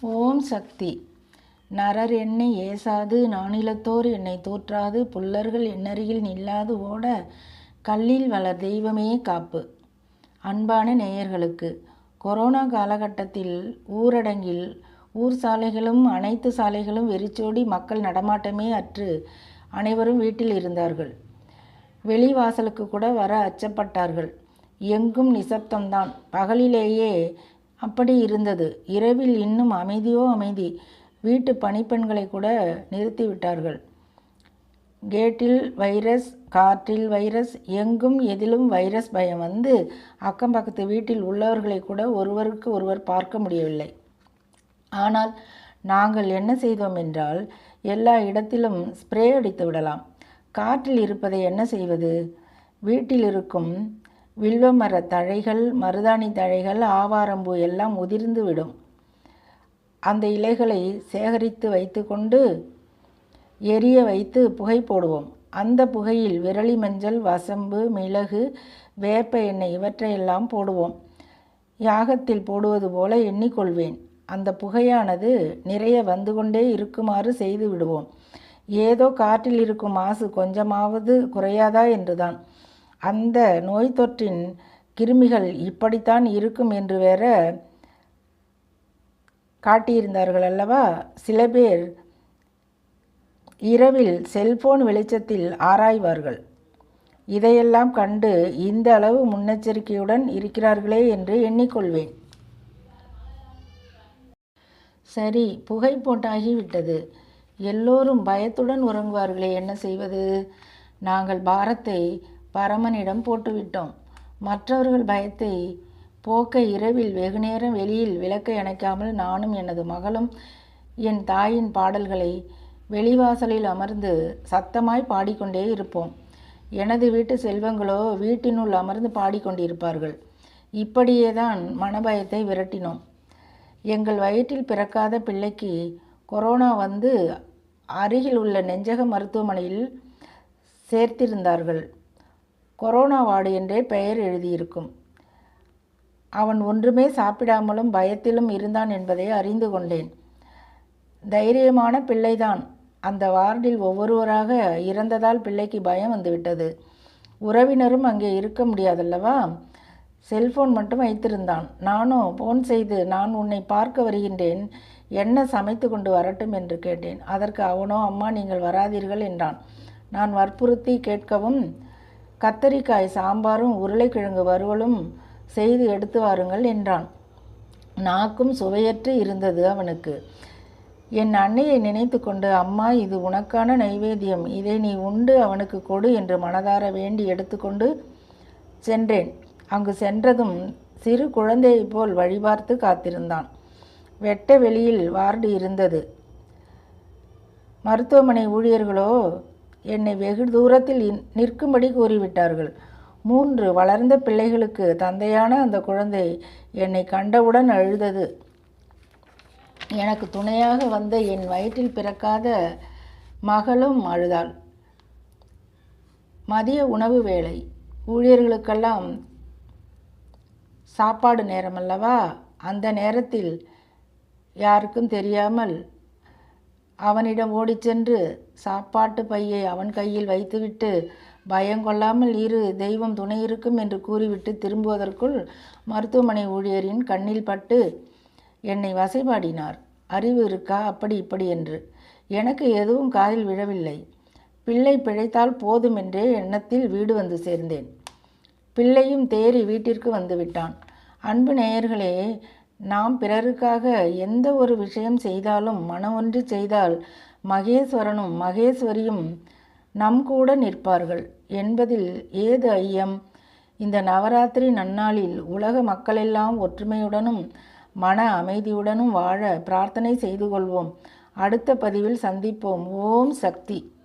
ஓம் சக்தி. நரர் என்னை ஏசாது நானிலத்தோர் என்னை தூற்றாது புல்லர்கள் என்னருகில் நில்லாது ஓட கல்லில் வளர் தெய்வமே காப்பு. அன்பான நேயர்களுக்கு கொரோனா காலகட்டத்தில் ஊரடங்கில் ஊர் சாலைகளும் அனைத்து சாலைகளும் வெறிச்சோடி மக்கள் நடமாட்டமே அற்று அனைவரும் வீட்டில் இருந்தார்கள். வெளிவாசலுக்கு கூட வர அச்சப்பட்டார்கள். எங்கும் நிசப்தம்தான். பகலிலேயே அப்படி இருந்தது. இரவில் இன்னும் அமைதியோ அமைதி வீட்டு பணிப்பெண்களை கூட நிறுத்திவிட்டார்கள் கேட்டில் வைரஸ் காற்றில் வைரஸ் எங்கும் எதிலும் வைரஸ் பயம் வந்து அக்கம் பக்கத்து வீட்டில் உள்ளவர்களை கூட ஒருவருக்கு ஒருவர் பார்க்க முடியவில்லை. ஆனால் நாங்கள் என்ன செய்தோம் என்றால் எல்லா இடத்திலும் ஸ்ப்ரே அடித்து விடலாம். காற்றில் இருப்பதை என்ன செய்வது? வீட்டில் இருக்கும் வில்வமர தழைகள் மருதாணி தழைகள் ஆவாரம்பூ எல்லாம் உதிர்ந்து விடும் அந்த இலைகளை சேகரித்து வைத்துக்கொண்டு எரிய வைத்து புகை போடுவோம். அந்த புகையில் விரலி மஞ்சள் வசம்பு மிளகு வேப்ப எண்ணெய் இவற்றையெல்லாம் போடுவோம். யாகத்தில் போடுவது போல எண்ணிக்கொள்வேன். அந்த புகையானது நிறைய வந்து கொண்டே இருக்குமாறு செய்து விடுவோம். ஏதோ காற்றில் இருக்கும் மாசு கொஞ்சமாவது குறையாதா என்றுதான். அந்த நோய் தொற்றின் கிருமிகள் இப்படித்தான் இருக்கும் என்று வேற காட்டியிருந்தார்கள் அல்லவா? சில பேர் இரவில் செல்போன் வெளிச்சத்தில் ஆராய்வார்கள். இதையெல்லாம் கண்டு இந்த அளவு முன்னெச்சரிக்கையுடன் இருக்கிறார்களே என்று எண்ணிக்கொள்வேன். சரி புகை போட்டாகிவிட்டது எல்லோரும் பயத்துடன் உறங்குவார்களே என்ன செய்வது? நாங்கள் பாரத்தை பரமனிடம் போட்டுவிட்டோம். மற்றவர்கள் பயத்தை போக்க இரவில் வெகுநேரம் வெளியில் விளக்கை அணைக்காமல் நானும் எனது மகளும் என் தாயின் பாடல்களை வெளிவாசலில் அமர்ந்து சத்தமாய் பாடிக்கொண்டே இருப்போம். எனது வீட்டு செல்வங்களோ வீட்டினுள் அமர்ந்து பாடிக்கொண்டிருப்பார்கள். இப்படியே தான் மனபயத்தை விரட்டினோம். எங்கள் வயிற்றில் பிறக்காத பிள்ளைக்கு கொரோனா வந்து அருகில் உள்ள நெஞ்சக மருத்துவமனையில் சேர்த்திருந்தார்கள். கொரோனா வார்டு என்றே பெயர் எழுதியிருக்கும். அவன் ஒன்றுமே சாப்பிடாமலும் பயத்திலும் இருந்தான் என்பதை அறிந்து கொண்டேன். தைரியமான பிள்ளைதான். அந்த வார்டில் ஒவ்வொருவராக இறந்ததால் பிள்ளைக்கு பயம் வந்துவிட்டது. உறவினரும் அங்கே இருக்க முடியாதல்லவா? செல்போன் மட்டும் வைத்திருந்தான். நானும் ஃபோன் செய்து நான் உன்னை பார்க்க வருகின்றேன். என்ன சமைத்து கொண்டு வரட்டும் என்று கேட்டேன். அதற்கு அவனோ அம்மா நீங்கள் வராதீர்கள் என்றான். நான் வற்புறுத்தி கேட்கவும் கத்தரிக்காய் சாம்பாரும் உருளைக்கிழங்கு வறுவலும் செய்து எடுத்து வாருங்கள் என்றான். நாக்கும் சுவையற்று இருந்தது அவனுக்கு. என் அன்னையை நினைத்து கொண்டு அம்மா இது உனக்கான நைவேத்தியம். இதை நீ உண்டு அவனுக்கு கொடு என்று மனதார வேண்டி எடுத்துக்கொண்டு சென்றேன். அங்கு சென்றதும் சிறு குழந்தையைப் போல் வழிபார்த்து காத்திருந்தான். வெட்ட வெளியில் வார்டு இருந்தது. மருத்துவமனை ஊழியர்களோ என்னை வெகு தூரத்தில் நிற்கும்படி கூறிவிட்டார்கள். மூன்று வளர்ந்த பிள்ளைகளுக்கு தந்தையான அந்த குழந்தை என்னை கண்டவுடன் அழுதது. எனக்கு துணையாக வந்த என் வயிற்றில் பிறக்காத மகளும் அழுதாள். மதிய உணவு வேளை. ஊழியர்களுக்கெல்லாம் சாப்பாடு நேரம் அல்லவா அந்த நேரத்தில் யாருக்கும் தெரியாமல் அவனிடம் ஓடிச் சென்று சாப்பாட்டு பையை அவன் கையில் வைத்துவிட்டு பயங்கொள்ளாமல் இரு தெய்வம் துணை இருக்கும் என்று கூறிவிட்டு திரும்புவதற்குள் மருத்துவமனை ஊழியரின் கண்ணில் பட்டு என்னை வசைபாடினார். அறிவு இருக்கா? அப்படி இப்படி என்று. எனக்கு எதுவும் காதில் விழவில்லை. பிள்ளை பிழைத்தால் போதும் என்றே எண்ணத்தில் வீடு வந்து சேர்ந்தேன். பிள்ளையும் தேறி வீட்டிற்கு வந்துவிட்டான் அன்பு நேயர்களே நாம் பிறருக்காக எந்த ஒரு விஷயம் செய்தாலும் மனமொன்று செய்தால் மகேஸ்வரனும் மகேஸ்வரியும் நம் கூட நிற்பார்கள் என்பதில் ஏது ஐயம்? இந்த நவராத்திரி நன்னாளில் உலக மக்களெல்லாம் ஒற்றுமையுடனும் மன அமைதியுடனும் வாழ பிரார்த்தனை செய்து கொள்வோம். அடுத்த பதிவில் சந்திப்போம். ஓம் சக்தி.